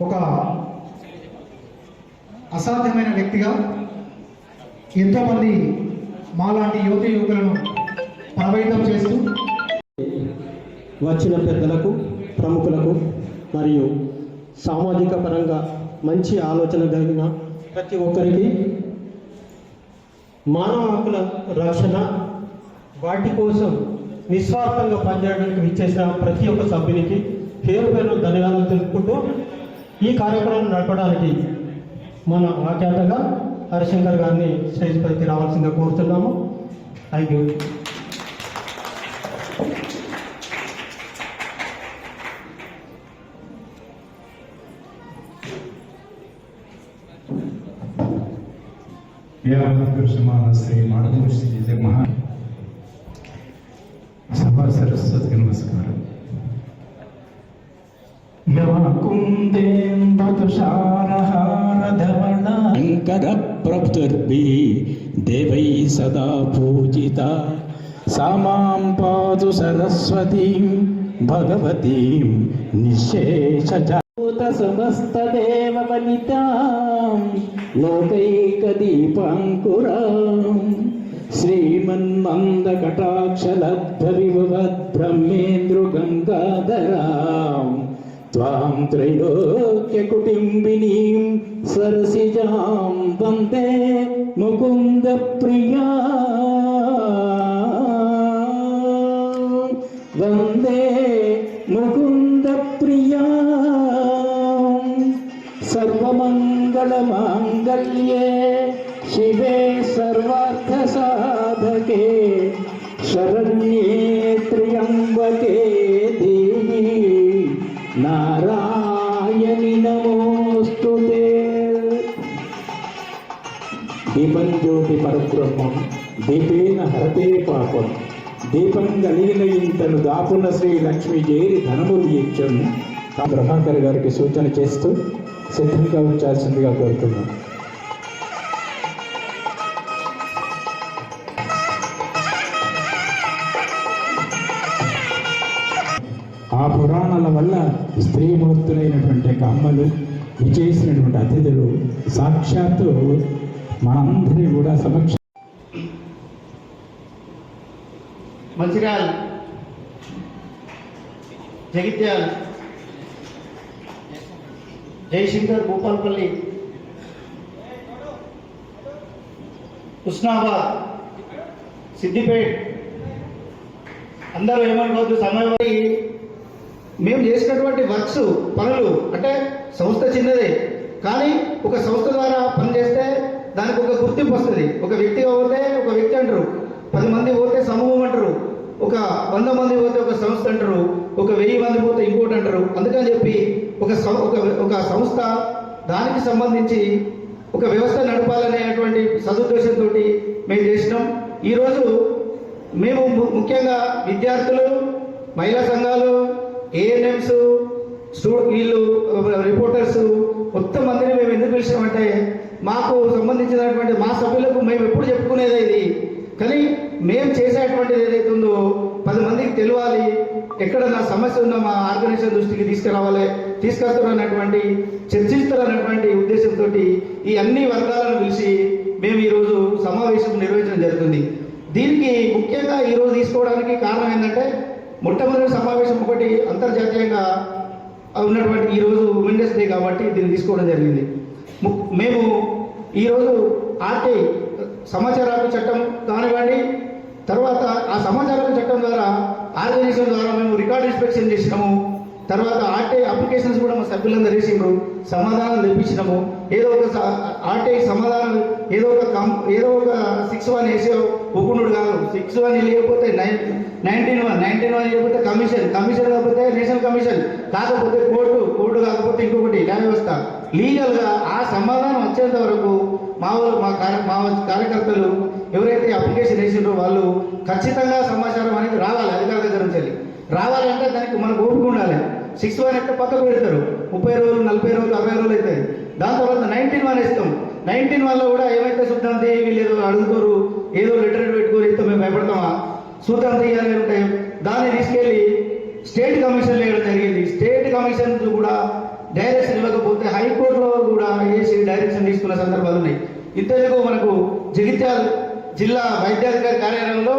ఒక అసాధ్యమైన వ్యక్తిగా ఎంతోమంది మాలాంటి యువత యువకులను ప్రభావితం చేస్తూ వచ్చిన పెద్దలకు ప్రముఖులకు మరియు సామాజిక పరంగా మంచి ఆలోచన కలిగిన ప్రతి ఒక్కరికి మానవ హక్కుల రక్షణ వాటి కోసం నిస్వార్థంగా పనిచేయడానికి విచ్చేసిన ప్రతి ఒక్క సభ్యునికి పేరు పేరు ధన్యవాదాలు తెలుపుకుంటూ ఈ కార్యక్రమం నడపడానికి మన ఆఖ్యాతగా హరిశంకర్ గారిని స్టేజ్ పైకి రావాల్సిందిగా కోరుతున్నాము. థ్యాంక్ యూ శ్రీ మాడమూరి శ్రీ జగమహా సభా సరస్వతికి నమస్కారం యమ కుందే शङ्करप्रभुर्भिः देवैः सदा पूजिता सा मां पातु सरस्वतीं भगवतीं निःशेषजा समस्तदेववनितां लोकैकदीपाङ्कुराम् श्रीमन्मन्दकटाक्षलब्धविभवद्ब्रह्मेन्द्रुगङ्गाधराम् त्वां त्रैलोक्यकुटिम्बिनीं सरसिजां वन्दे मुकुन्दप्रिया वन्दे मुकुन्दप्रिया सर्वमङ्गलमाङ्गल्ये शिवे सर्वार्थसाधके शरण्ये त्र्यम्बके నారాయణి నమోస్తు దీపం జ్యోతి పరబ్రహ్మం దీపేన హరతే పాపం దీపం కలిగిన ఇంతను దాపున శ్రీ లక్ష్మి చేరి ధనములు ఇచ్చను ప్రభాకర్ గారికి సూచన చేస్తూ సిద్ధంగా ఉంచాల్సిందిగా కోరుతున్నాను వల్ల స్త్రీమూర్తులైనటువంటి యొక్క అమ్మలు విచేసినటువంటి అతిథులు సాక్షాత్తు మనందరి కూడా సమక్ష మంచిర్యాల జగిత్యాల జయశంకర్ భూపాల్పల్లి హుస్నాబాద్ సిద్దిపేట్ అందరూ ఏమనుకోవద్దు సమయం మేము చేసినటువంటి వర్క్స్ పనులు అంటే సంస్థ చిన్నదే కానీ ఒక సంస్థ ద్వారా పనిచేస్తే దానికి ఒక గుర్తింపు వస్తుంది. ఒక వ్యక్తిగా పోతే ఒక వ్యక్తి అంటారు. పది మంది పోతే సమూహం అంటారు. ఒక వంద మంది పోతే ఒక సంస్థ అంటారు. ఒక వెయ్యి మంది పోతే ఇంకోటి అంటారు. అందుకని చెప్పి ఒక సం- ఒక ఒక సంస్థ దానికి సంబంధించి ఒక వ్యవస్థ నడపాలనేటువంటి సదుద్దేశంతో మేము చేసినాం. ఈరోజు మేము ము- ముఖ్యంగా విద్యార్థులు మహిళా సంఘాలు ఏఎన్ఎంస్ స్టూ వీళ్ళు రిపోర్టర్స్ మొత్తం మందిని మేము ఎందుకు పిలిచామంటే మాకు సంబంధించినటువంటి మా సభ్యులకు మేము ఎప్పుడు చెప్పుకునేది ఇది. కానీ మేము చేసేటువంటిది ఏదైతే ఉందో పది మందికి తెలియాలి. ఎక్కడ నా సమస్య ఉందో మా ఆర్గనైజేషన్ దృష్టికి తీసుకురావాలి తీసుకొస్తారన్నటువంటి చర్చిస్తారన్నటువంటి ఉద్దేశంతో ఈ అన్ని వర్గాలను పిలిచి మేము ఈరోజు సమావేశం నిర్వహించడం జరుగుతుంది. దీనికి ముఖ్యంగా ఈరోజు తీసుకోవడానికి కారణం ఏంటంటే మొట్టమొదటి సమావేశం ఒకటి అంతర్జాతీయంగా ఉన్నటువంటి ఈరోజు ఉమెన్స్ డే కాబట్టి దీన్ని తీసుకోవడం జరిగింది. మేము ఈరోజు ఆర్టీ సమాచార చట్టం కానివ్వండి తర్వాత ఆ సమాచార చట్టం ద్వారా ఆర్గనైజేషన్ ద్వారా మేము రికార్డ్ ఇన్స్పెక్షన్ చేసినాము తర్వాత ఆర్టీఐ అప్లికేషన్స్ కూడా మా సభ్యులందరూ వేసిండ్రు సమాధానం తెప్పించినాము. ఏదో ఒక స- ఆర్టీఐ సమాధానం ఏదో ఒక కం ఏదో ఒక సిక్స్ వన్ వేసే ఒప్పుకున్నాడు కాదు. సిక్స్ వన్ లేకపోతే nine nineteen one nineteen one లేకపోతే కమిషన్ కమిషన్ కాకపోతే నేషనల్ కమిషన్ కాకపోతే కోర్టు కోర్టు కాకపోతే ఇంకొకటి న్యాయ వ్యవస్థ. లీగల్గా ఆ సమాధానం వచ్చేంత వరకు మా మా కార్య మా కార్యకర్తలు ఎవరైతే అప్లికేషన్ వేసిండ్రో వాళ్ళు ఖచ్చితంగా సమాచారం అనేది రావాలి అధికారుల దగ్గర నుంచి రావాలంటే దానికి మనకు ఓపిక ఉండాలి. సిక్స్ వన్ అయితే పక్కకు పెడతారు? ముప్పై రోజులు నలభై రోజులు అరవై రోజులు అవుతాయి. దాని తర్వాత నైన్టీన్ ఇస్తాం నైన్టీన్ వల్ల కూడా ఏమైతే శుద్ధాంతి వీళ్ళు ఏదో అడుగుతారు ఏదో లెటర్ పెట్టుకొని ఇస్తే మేము భయపడతామా? సూత్రం తీయాలి ఉంటాయి. దాన్ని తీసుకెళ్ళి స్టేట్ కమిషన్ వేయడం జరిగింది. స్టేట్ కమిషన్ కూడా డైరెక్షన్ ఇవ్వకపోతే హైకోర్టులో కూడా వేసి డైరెక్షన్ తీసుకున్న సందర్భాలు ఉన్నాయి. ఇంతకు మనకు జగిత్యాల జిల్లా వైద్యాధికారి కార్యాలయంలో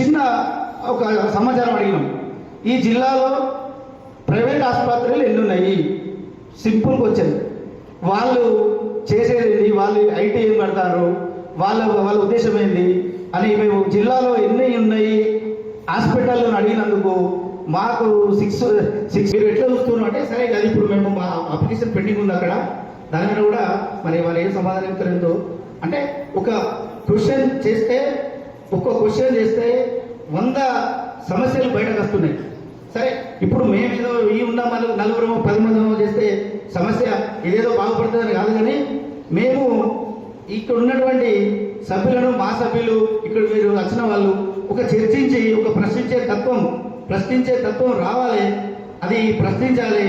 చిన్న ఒక సమాచారం అడిగినాం. ఈ జిల్లాలో ప్రైవేట్ ఆసుపత్రులు ఎన్ని ఉన్నాయి? సింపుల్కి వచ్చాయి వాళ్ళు చేసేది వాళ్ళు ఐటీ ఏం కడతారు? వాళ్ళ వాళ్ళ ఉద్దేశం ఏంది? అని మేము జిల్లాలో ఎన్ని ఉన్నాయి? హాస్పిటల్లో అడిగినందుకు మాకు సిక్స్ సిక్స్. మీరు ఎట్లా చూస్తున్నాం అంటే సరే అది ఇప్పుడు మేము మా అప్లికేషన్ పెండింగ్ ఉంది అక్కడ. దాని మీద కూడా మరి వాళ్ళు ఏం సమాధానం ఇస్తారేందో అంటే ఒక క్వశ్చన్ చేస్తే ఒక్క క్వశ్చన్ చేస్తే వంద సమస్యలు బయటకు వస్తున్నాయి. సరే ఇప్పుడు మేమేదో ఈ ఉన్న మన నలుగురు పది మంది చేస్తే సమస్య ఇదేదో బాగుపడుతుందని కాదు కానీ మేము ఇక్కడ ఉన్నటువంటి సభ్యులను మా సభ్యులు ఇక్కడ మీరు వచ్చిన వాళ్ళు ఒక చర్చించి ఒక ప్రశ్నించే తత్వం ప్రశ్నించే తత్వం రావాలి. అది ప్రశ్నించాలి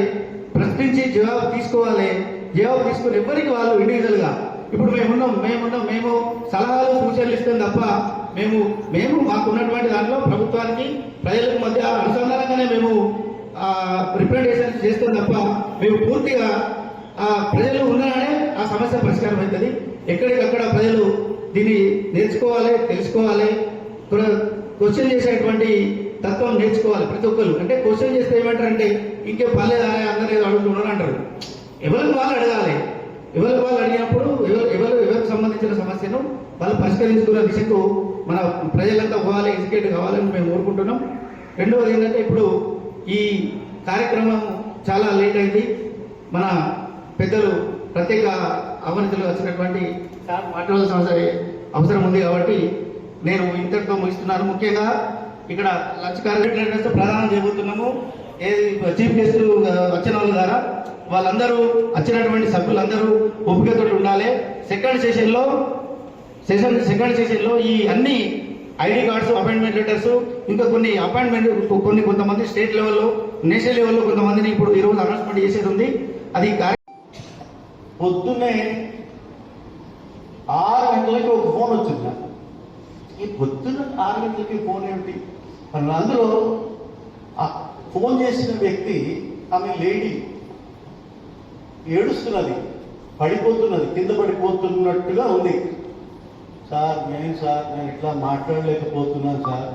ప్రశ్నించి జవాబు తీసుకోవాలి. జవాబు తీసుకుని ఎవరికి వాళ్ళు ఇండివిజువల్గా ఇప్పుడు మేమున్నాం మేమున్నాం మేము సలహాలు సూచనలు ఇస్తాం తప్ప మేము మేము మాకు ఉన్నటువంటి దాంట్లో ప్రభుత్వానికి ప్రజలకు మధ్య రిప్రజెంటేషన్ చేస్తాం తప్ప మేము పూర్తిగా ఆ ప్రజలు ఉన్నారనే ఆ సమస్య పరిష్కారం అవుతుంది. ఎక్కడికక్కడ ప్రజలు దీన్ని నేర్చుకోవాలి తెలుసుకోవాలి క్వశ్చన్ చేసేటువంటి తత్వం నేర్చుకోవాలి ప్రతి ఒక్కరు. అంటే క్వశ్చన్ చేస్తే ఏమంటారంటే ఇంకే పర్లేదా అందరూ ఏదో అడుగుతున్నారు అంటారు. ఎవరికి వాళ్ళు అడగాలి? ఎవరికి వాళ్ళు అడిగినప్పుడు ఎవరు ఎవరు ఎవరికి సంబంధించిన సమస్యను వాళ్ళు పరిష్కరించుకునే దిశకు మన ప్రజలంతా పోవాలి ఎడ్యుకేట్ కావాలని మేము కోరుకుంటున్నాం. రెండవది ఏంటంటే ఇప్పుడు ఈ కార్యక్రమం చాలా లేట్ అయింది. మన పెద్దలు ప్రత్యేక అవనతులు వచ్చినటువంటి సార్ మాట్లాడాల్సిన అవసరం అవసరం ఉంది కాబట్టి నేను ఇంతటితో ముగిస్తున్నాను. ముఖ్యంగా ఇక్కడ లంచ్ కార్యక్రమం ప్రదానం చేయబోతున్నాము. ఏది చీఫ్ గెస్ట్ వచ్చిన వాళ్ళ ద్వారా వాళ్ళందరూ వచ్చినటువంటి సభ్యులందరూ ఓపికతో ఉండాలి. సెకండ్ సెషన్లో సెషన్ సెకండ్ సెషన్లో ఈ అన్ని ఐడి కార్డ్స్ అపాయింట్మెంట్ లెటర్స్ ఇంకా కొన్ని అపాయింట్మెంట్ కొన్ని కొంతమంది స్టేట్ లెవెల్లో నేషనల్ లెవెల్లో కొంతమందిని ఇప్పుడు ఈరోజు అనౌన్స్మెంట్ చేసేది ఉంది. అది పొద్దున్నే ఆరు గంటలకి ఒక ఫోన్ వచ్చింది ఈ పొద్దున్న ఆరు గంటలకి ఫోన్ ఏమిటి? మరి అందులో ఆ ఫోన్ చేసిన వ్యక్తి ఆమె లేడీ ఏడుస్తున్నది పడిపోతున్నది కింద పడిపోతున్నట్టుగా ఉంది. సార్ నేను సార్ నేను ఇట్లా మాట్లాడలేకపోతున్నాను సార్.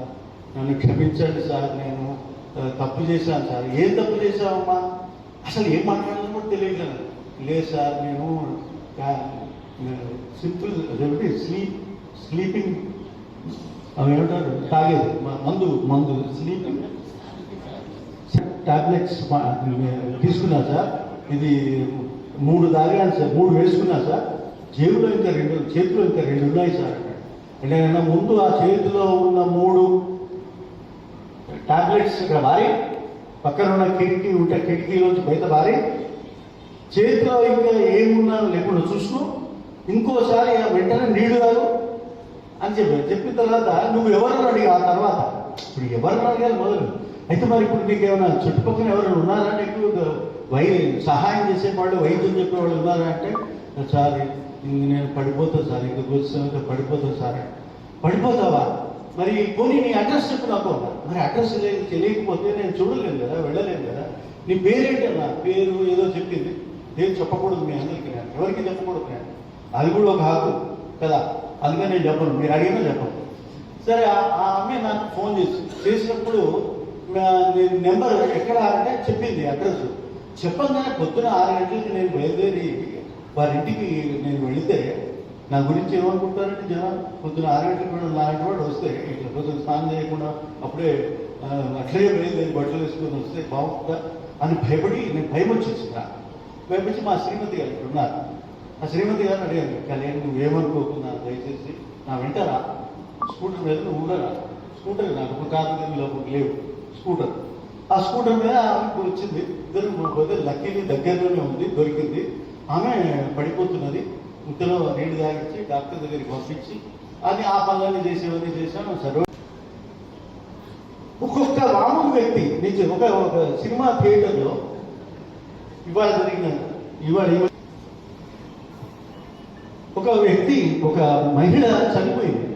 నన్ను క్షమించండి సార్ నేను తప్పు చేశాను సార్. ఏం తప్పు చేశావమ్మా? అసలు ఏం మాట్లాడాలో కూడా తెలియదు లేదు సార్ నేను సింపుల్ అదేమిటి? స్లీప్ స్లీపింగ్ అవి ఏమంటారు? తాగేది. మందు మందు. స్లీపింగ్. టాబ్లెట్స్ తీసుకున్నా సార్. ఇది మూడు తాగాను సార్. మూడు వేసుకున్నా సార్. జేబులో ఇంకా రెండు చేతిలో ఇంకా రెండు ఉన్నాయి సార్. అంటే ముందు ఆ చేతిలో ఉన్న మూడు టాబ్లెట్స్ ఇక్కడ వారి. పక్కన ఉన్న కిటికీ ఉంటే కిటికీలోంచి బయట వారి. చేతిలో ఇంకా ఏమున్నా లేకుండా చూసుకో. ఇంకోసారి వెంటనే నీళ్ళు కాదు అని చెప్పి చెప్పిన తర్వాత నువ్వు ఎవరిని అడిగి ఆ తర్వాత. ఇప్పుడు ఎవరిని అడిగారు మొదలు? అయితే మరి ఇప్పుడు నీకు ఏమైనా చుట్టుపక్కల ఎవరైనా ఉన్నారా నీకు? వై సహాయం చేసేవాళ్ళు వైద్యం చెప్పేవాళ్ళు ఉన్నారా అంటే సార్ నేను పడిపోతా సార్ ఇంకా కూర్చొని పడిపోతా సార్. పడిపోతావా? మరి పోనీ నీ అడ్రస్ చెప్పు నాకు. మరి అడ్రస్ లేదు తెలియకపోతే నేను చూడలేను కదా వెళ్ళలేను కదా. నీ పేరేంటి అన్న? పేరు ఏదో చెప్పింది. నేను చెప్పకూడదు మీ అందరికీ నేను. ఎవరికి చెప్పకూడదు నేను. అది కూడా ఒక హక్కు కదా. అందుకని నేను చెప్పను. మీరు అడిగినా చెప్పను. సరే ఆ అమ్మాయి నాకు ఫోన్ చేసి చేసినప్పుడు నేను నెంబర్ ఎక్కడ అంటే చెప్పింది అడ్రస్. చెప్పగానే పొద్దున ఆరు గంటలకి నేను బయలుదేరి వారింటికి నేను వెళితే నా గురించి ఏమనుకుంటారంటే జనం పొద్దున ఆరు కూడా నాలుగు వాడు వస్తే ఇట్లా పొద్దున స్నానం చేయకుండా అప్పుడే అట్లే బయలుదేరి బట్టలు వేసుకొని వస్తే బాగుంటుందా అని భయపడి నేను భయం వచ్చేసింది నాకు. భయపడి మా శ్రీమతి గారు ఇక్కడ ఉన్నారు. ఆ శ్రీమతి గారు అడిగారు కళ్యాణ్ నువ్వు నువ్వేమనుకోకున్నా దయచేసి నా వెంటరా స్కూటర్ మీద నువ్వు స్కూటర్ నాకు ఒక కారు లోపలికి లేవు. స్కూటర్. ఆ స్కూటర్ మీద ఆమెకు వచ్చింది ఇద్దరు పోతే లక్కీని దగ్గరలోనే ఉంది దొరికింది. ఆమె పడిపోతున్నది. ఇంతలో నీళ్ళు తాగించి డాక్టర్ దగ్గరికి పంపించి అది ఆ పనులన్నీ చేసేవన్నీ చేశాను సరే ఒక్కొక్క మామూలు వ్యక్తి నుంచి ఒక ఒక సినిమా థియేటర్లో ఇవాళ జరిగిన ఇవాళ ఒక వ్యక్తి ఒక మహిళ చనిపోయింది.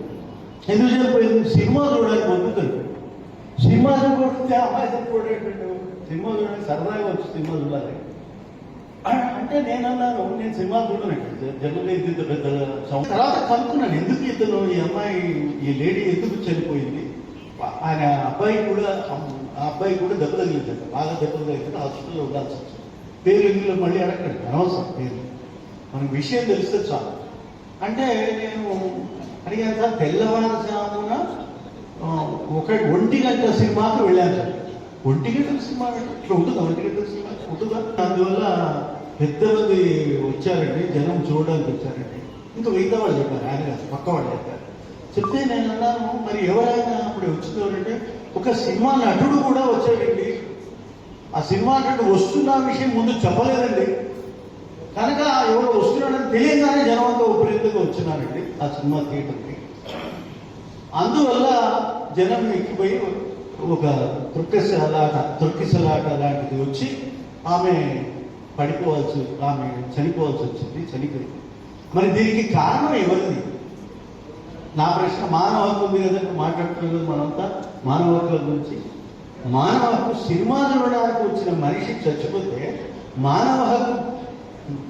ఎందుకు చనిపోయింది? సినిమా చూడడానికి పొందుతుంది సినిమా చూడకపోతే అమ్మాయి చనిపోయేటట్టు. సినిమా చూడడానికి సరదాగా వచ్చి సినిమా చూడాలి. అంటే నేను అన్నాను నేను సినిమా చూడలేదు జనరల్ ఇంత పెద్ద తర్వాత కనుక్కున్నాను ఎందుకు ఇతను ఈ అమ్మాయి ఈ లేడీ ఎందుకు చనిపోయింది? ఆ- ఆయన అబ్బాయి కూడా ఆ అబ్బాయి కూడా దెబ్బ తగిలిందంట. బాగా దెబ్బ తగిలిందంటే హాస్పిటల్లో ఉండాల్సి వచ్చింది. పేరు ఇందులో మళ్ళీ అడగండి. అనవసరం పేరు మనకు విషయం తెలిస్తే చాలు. అంటే నేను అడిగాను సార్ తెల్లవారుజామున ఒక ఒంటి గంట సినిమాకు వెళ్ళాను సార్. ఒంటి గంటల సినిమా ఇట్లా ఉంటుందా? ఒంటి గంటల సినిమా? ఉంటుందా? అందువల్ల పెద్ద మంది వచ్చారండి జనం చూడడానికి వచ్చారండి. ఇంకా మిగతా వాళ్ళు చెప్పారు ఆయన కాదు పక్క వాళ్ళు చెప్పారు. చెప్తే నేను అన్నాను మరి ఎవరైనా అప్పుడు వచ్చిందంటే ఒక సినిమా నటుడు కూడా వచ్చాడండి. ఆ సినిమా నటుడు వస్తున్న విషయం ముందు చెప్పలేదండి. కనుక ఎవరో వస్తున్నాడని తెలియగానే జనం అంతా ఉపరీతంగా వచ్చినారండి ఆ సినిమా థియేటర్కి. అందువల్ల జనం ఎక్కిపోయి ఒక తుర్కిసలాట తుర్కిసలాట లాంటిది వచ్చి ఆమె పడిపోవాల్సి ఆమె చనిపోవాల్సి వచ్చింది చనిపోయింది. మరి దీనికి కారణం ఎవరిది? నా ప్రశ్న మానవ హక్కు మీద మాట్లాడుతున్నారు మనంతా? మానవ హక్కుల గురించి. మానవ హక్కు సినిమా చూడడానికి వచ్చిన మనిషి చచ్చిపోతే మానవ హక్కు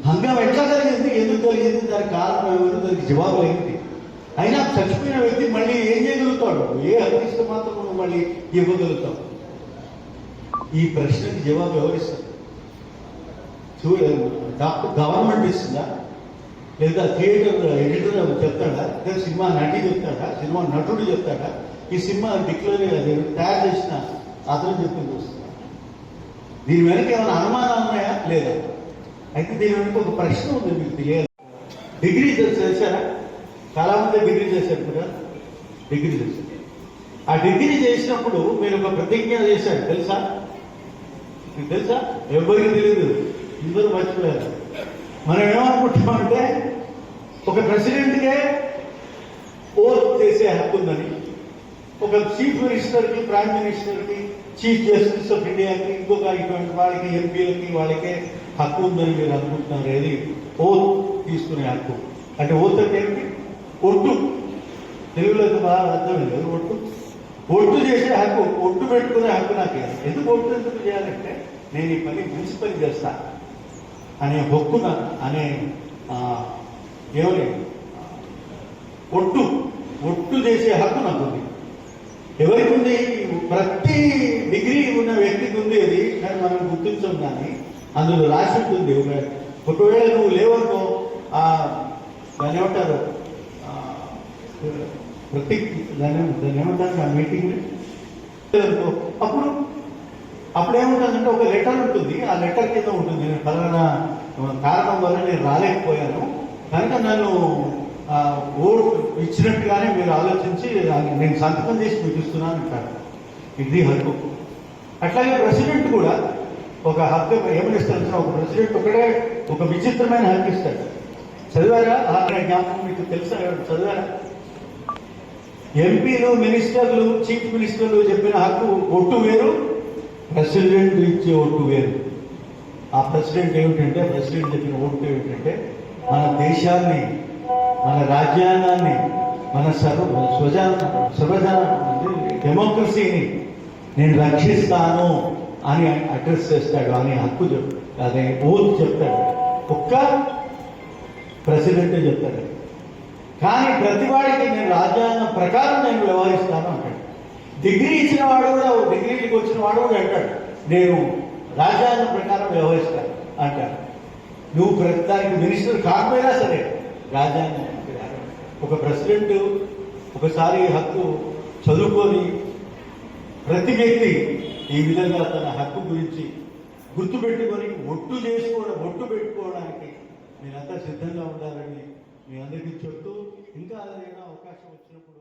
భంగం ఎట్లా జరిగింది? ఎందుకు జరిగింది? దానికి కారణం ఎవరు? దానికి జవాబు ఏంటి? అయినా చచ్చిపోయిన వ్యక్తి మళ్ళీ ఏం చేయగలుగుతాడు? ఏ హక్కు ఇస్తే మాత్రం మళ్ళీ ఇవ్వగలుగుతాం ఈ ప్రశ్నకి జవాబు ఎవరిస్తారు? గవర్నమెంట్ ఇస్తుందా? లేదా థియేటర్ ఎడిటర్ చెప్తాడా? లేదా సినిమా నటి చెప్తాడా? సినిమా నటుడు చెప్తాడా? ఈ సినిమా డిక్లేర్ తయారు చేసిన అతను చెప్పింది వస్తుందా. దీని వెనక ఏమైనా అనుమానాలు ఉన్నాయా? లేదా? అయితే దీని వెనక ఒక ప్రశ్న ఉంది మీకు తెలియదు డిగ్రీ చేశారా? చాలా డిగ్రీ చేశారు కదా డిగ్రీ చేశారు. ఆ డిగ్రీ చేసినప్పుడు మీరు ఒక ప్రతిజ్ఞ చేశారు. తెలుసా? మీకు తెలుసా? ఎవరికి తెలియదు అందరూ మర్చిపోయారు. మనం ఏమనుకుంటామంటే ఒక ప్రెసిడెంట్కే ఓత్ చేసే హక్కు ఉందని ఒక చీఫ్ మినిస్టర్కి ప్రైమ్ మినిస్టర్కి చీఫ్ జస్టిస్ ఆఫ్ ఇండియాకి ఇంకొక ఇటువంటి వాళ్ళకి ఎంపీలకి వాళ్ళకే హక్కు ఉందని మీరు అనుకుంటున్నారు. ఏది? ఓత్ తీసుకునే హక్కు. అంటే ఓత్ అంటే ఏంటి ఒట్టు. తెలుగులోకి బాగా అర్థం లేదు. ఒట్టు? ఒట్టు చేసే హక్కు ఒట్టు పెట్టుకునే హక్కు నాకు ఎందుకు ఒట్టు ఎందుకు చేయాలంటే నేను ఈ పని మంచి పని అనే బొక్కున అనే ఏమని? ఒట్టు ఒట్టు చేసే హక్కు నాకు ఉంది ఎవరికి ఉంది ప్రతి డిగ్రీ ఉన్న వ్యక్తికి ఉంది అది కానీ మనం గుర్తించం కానీ అందులో రాసి ఉంటుంది ఒకవేళ నువ్వు లేవనుకో ఆ దాన్ని ఏమంటారు? ప్రతి దాని దాన్ని ఏమంటారు? ఆ మీటింగ్ అప్పుడు అప్పుడు ఏముంటుందంటే ఒక లెటర్ ఉంటుంది. ఆ లెటర్ కింద ఉంటుంది. నేను ఫలానా కారణం వల్ల నేను రాలేకపోయాను. కనుక నన్ను ఓడు ఇచ్చినట్టుగానే మీరు ఆలోచించి నేను సంతకం చేసి మీకు అంటారు. ఇది హక్కు. అట్లాగే ప్రెసిడెంట్ కూడా ఒక హక్కు ఏమని ఇస్తారు ఒక ప్రెసిడెంట్ ఒకటే ఒక విచిత్రమైన హక్కు ఇస్తాడు. చదివారా? ఆ జ్ఞాపకం మీకు తెలుసా? చదివారా? ఎంపీలు మినిస్టర్లు చీఫ్ మినిస్టర్లు చెప్పిన హక్కు ఒట్టు వేరు ప్రెసిడెంట్ ఇచ్చే ఓటు వేరు. ఆ ప్రెసిడెంట్ ఏమిటంటే ప్రెసిడెంట్ చెప్పిన ఓటు ఏమిటంటే మన దేశాన్ని మన రాజ్యాంగాన్ని మన సర్వ స్వజన సర్వజన డెమోక్రసీని నేను రక్షిస్తాను అని అడ్రస్ చేస్తాడు అని హక్కు చెప్తాడు అదే ఓటు చెప్తాడు. ఒక్క ప్రెసిడెంటే చెప్తాడు. కానీ ప్రతివాడికి నేను రాజ్యాంగం ప్రకారం నేను వ్యవహరిస్తాను. డిగ్రీ ఇచ్చిన వాడు కూడా డిగ్రీకి వచ్చిన వాడు కూడా అంటాడు. నేను రాజ్యాంగం ప్రకారం వ్యవహరిస్తాను అంటాడు. నువ్వు ప్రస్తుతానికి మినిస్టర్ కాకపోయినా సరే రాజ్యాంగం ఒక ప్రెసిడెంట్ ఒకసారి హక్కు చదువుకొని ప్రతి వ్యక్తి ఈ విధంగా తన హక్కు గురించి గుర్తుపెట్టుకొని ఒట్టు చేసుకోవడం ఒట్టు పెట్టుకోవడానికి మీరంతా సిద్ధంగా ఉండాలని మీ అందరికీ చెప్తూ ఇంకా ఏదైనా అవకాశం వచ్చినప్పుడు